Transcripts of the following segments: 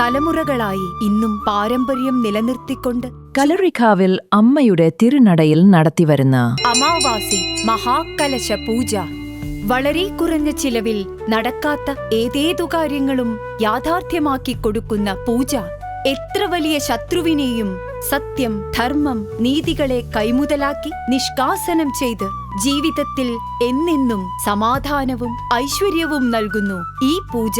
തലമുറകളായി ഇന്നും പാരമ്പര്യം നിലനിർത്തിക്കൊണ്ട് കലറിഖാവിൽ അമ്മയുടെ തിരുനടയിൽ നടത്തിവരുന്ന അമാവാസി മഹാകലശ പൂജ. വളരെ കുറഞ്ഞ ചിലവിൽ നടക്കാത്ത ഏതേതു കാര്യങ്ങളും യാഥാർത്ഥ്യമാക്കി കൊടുക്കുന്ന പൂജ. എത്ര വലിയ ശത്രുവിനെയും സത്യം ധർമ്മം നീതികളെ കൈമുതലാക്കി നിഷ്കാസനം ചെയ്ത് ജീവിതത്തിൽ എന്നെന്നും സമാധാനവും ഐശ്വര്യവും നൽകുന്നു ഈ പൂജ.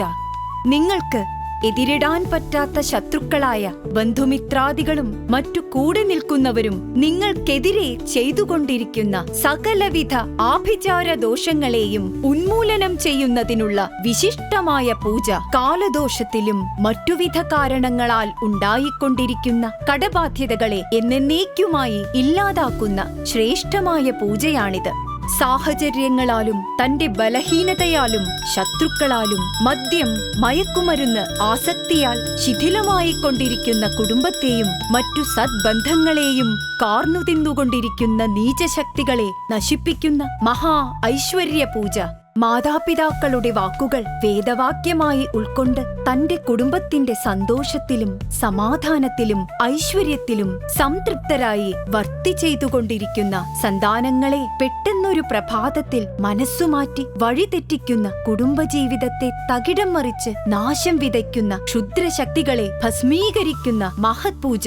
നിങ്ങൾക്ക് എതിരിടാൻ പറ്റാത്ത ശത്രുക്കളായ ബന്ധുമിത്രാദികളും മറ്റു കൂടെ നിൽക്കുന്നവരും നിങ്ങൾക്കെതിരെ ചെയ്തുകൊണ്ടിരിക്കുന്ന സകലവിധ ആഭിചാര ദോഷങ്ങളെയും ഉന്മൂലനം ചെയ്യുന്നതിനുള്ള വിശിഷ്ടമായ പൂജ കാലദോഷത്തിലും മറ്റുവിധ കാരണങ്ങളാൽ ഉണ്ടായിക്കൊണ്ടിരിക്കുന്ന കടബാധ്യതകളെ എന്നേക്കുമായി ഇല്ലാതാക്കുന്ന ശ്രേഷ്ഠമായ പൂജയാണിത്. സാഹചര്യങ്ങളാലും തന്റെ ബലഹീനതയാലും ശത്രുക്കളാലും മദ്യം മയക്കുമരുന്ന് ആസക്തിയാൽ ശിഥിലമായിക്കൊണ്ടിരിക്കുന്ന കുടുംബത്തെയും മറ്റു സദ്ബന്ധങ്ങളെയും കാർന്നു തിന്നുകൊണ്ടിരിക്കുന്ന നീചശക്തികളെ നശിപ്പിക്കുന്ന മഹാ ഐശ്വര്യ പൂജ മാതാപിതാക്കളുടെ വാക്കുകൾ വേദവാക്യമായി ഉൾക്കൊണ്ട് തന്റെ കുടുംബത്തിന്റെ സന്തോഷത്തിലും സമാധാനത്തിലും ഐശ്വര്യത്തിലും സംതൃപ്തരായി വർത്തി ചെയ്തുകൊണ്ടിരിക്കുന്ന സന്താനങ്ങളെ പെട്ടെന്നൊരു പ്രഭാതത്തിൽ മനസ്സുമാറ്റി വഴിതെറ്റിക്കുന്ന കുടുംബജീവിതത്തെ തകിടം മറിച്ച് നാശം വിതയ്ക്കുന്ന ക്ഷുദ്രശക്തികളെ ഭസ്മീകരിക്കുന്ന മഹത് പൂജ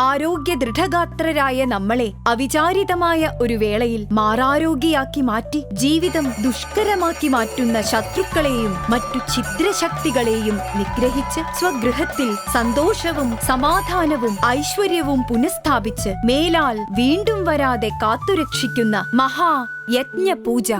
ആരോഗ്യ ദൃഢഗാത്രരായ നമ്മളെ അവിചാരിതമായ ഒരു വേളയിൽ മാറാരോഗ്യയാക്കി മാറ്റി ജീവിതം ദുഷ്കരമാക്കി മാറ്റുന്ന ശത്രുക്കളെയും മറ്റു ഛിദ്രശക്തികളെയും നിഗ്രഹിച്ച് സ്വഗൃഹത്തിൽ സന്തോഷവും സമാധാനവും ഐശ്വര്യവും പുനഃസ്ഥാപിച്ച് മേലാൽ വീണ്ടും വരാതെ കാത്തുരക്ഷിക്കുന്ന മഹാ യജ്ഞ പൂജ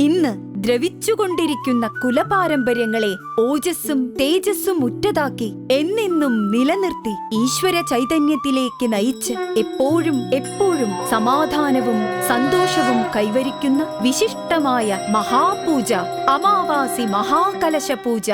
ഇന്ന് ദ്രവിച്ചുകൊണ്ടിരിക്കുന്ന കുലപാരമ്പര്യങ്ങളെ ഓജസ്സും തേജസ്സും ഉറ്റതാക്കി എന്നെന്നും നിലനിർത്തി ഈശ്വര ചൈതന്യത്തിലേക്ക് നയിച്ച് എപ്പോഴും എപ്പോഴും സമാധാനവും സന്തോഷവും കൈവരിക്കുന്ന വിശിഷ്ടമായ മഹാപൂജ അമാവാസി മഹാകലശ പൂജ